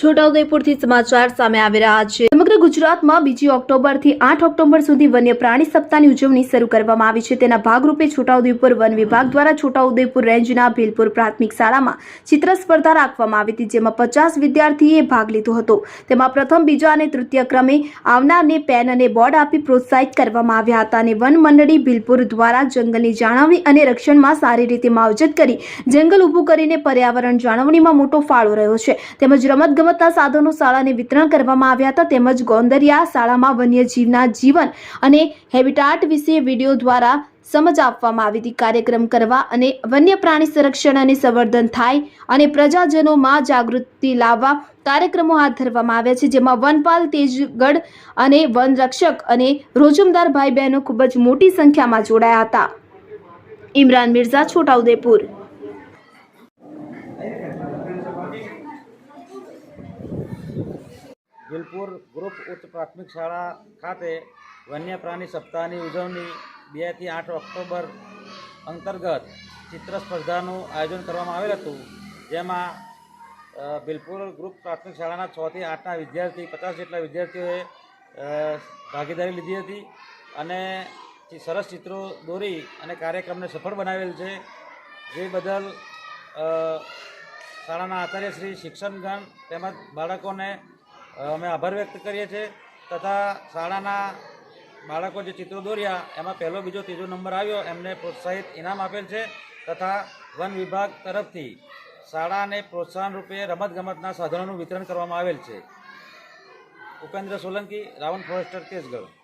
છોટાઉદેપુરથી સમાચાર સામે આવી રહ્યા છે. સમગ્ર ગુજરાતમાં બીજી ઓક્ટોબરથી આઠ ઓક્ટોબર સુધી વન્ય પ્રાણી સપ્તાહની ઉજવણી શરૂ કરવામાં આવી છે. તેના ભાગરૂપે છોટાઉદેપુર વન વિભાગ દ્વારા છોટાઉદેપુર રેન્જના ભીલપુર પ્રાથમિક શાળામાં ચિત્ર સ્પર્ધા રાખવામાં આવી હતી, જેમાં પચાસ વિદ્યાર્થીએ ભાગ લીધો હતો. તેમાં પ્રથમ, બીજા અને તૃતીય ક્રમે આવનારને પેન અને બોર્ડ આપી પ્રોત્સાહિત કરવામાં આવ્યા હતા અને વન મંડળી ભીલપુર દ્વારા જંગલની જાળવણી અને રક્ષણમાં સારી રીતે માવજત કરી જંગલ ઊભું કરીને પર્યાવરણ જાળવણીમાં મોટો ફાળો રહ્યો છે. તેમજ રમતગમતના સાધનો શાળાને વિતરણ કરવામાં આવ્યા હતા. તેમજ ગોંદરિયા શાળામાં વન્યજીવના જીવન અને હેબિટાટ વિશે વીડિયો દ્વારા સમજ આપવામાં આવી હતી. કાર્યક્રમ કરવા અને વન્ય પ્રાણી સંરક્ષણ અને સંવર્ધન થાય અને પ્રજાજનોમાં જાગૃતિ લાવવા કાર્યક્રમો હાથ ધરવામાં આવ્યા છે. જેમાં વનપાલ તેજગઢ અને વન રક્ષક અને રોજમદાર ભાઈ બહેનો ખૂબ જ મોટી સંખ્યામાં જોડાયા હતા. ઇમરાન મિર્ઝા છોટાઉદેપુર વિલપુર ગ્રુપ ઉચ્ચ પ્રાથમિક શાળા ખાતે વન્ય પ્રાણી સપ્તાહની ઉજવણી બેથી આઠ ઓક્ટોબર અંતર્ગત ચિત્ર સ્પર્ધાનું આયોજન કરવામાં આવેલ હતું. જેમાં બિલપુર ગ્રુપ પ્રાથમિક શાળાના છથી આઠના વિદ્યાર્થી, પચાસ જેટલા વિદ્યાર્થીઓએ ભાગીદારી લીધી હતી અને સરસ ચિત્રો દોરી અને કાર્યક્રમને સફળ બનાવેલ છે. જે બદલ શાળાના આચાર્યશ્રી શિક્ષણગણ તેમજ બાળકોને અમે આભાર વ્યક્ત કરીએ છીએ. તથા શાળાના બાળકો જે ચિત્રો દોર્યા, એમાં પહેલો બીજો ત્રીજો નંબર આવ્યો, એમને પ્રોત્સાહિત ઇનામ આપેલ છે. તથા વન વિભાગ તરફથી શાળાને પ્રોત્સાહન રૂપે રમતગમતના સાધનોનું વિતરણ કરવામાં આવેલ છે. ઉપેન્દ્ર સોલંકી, રાવણ ફોરેસ્ટર તેજગઢ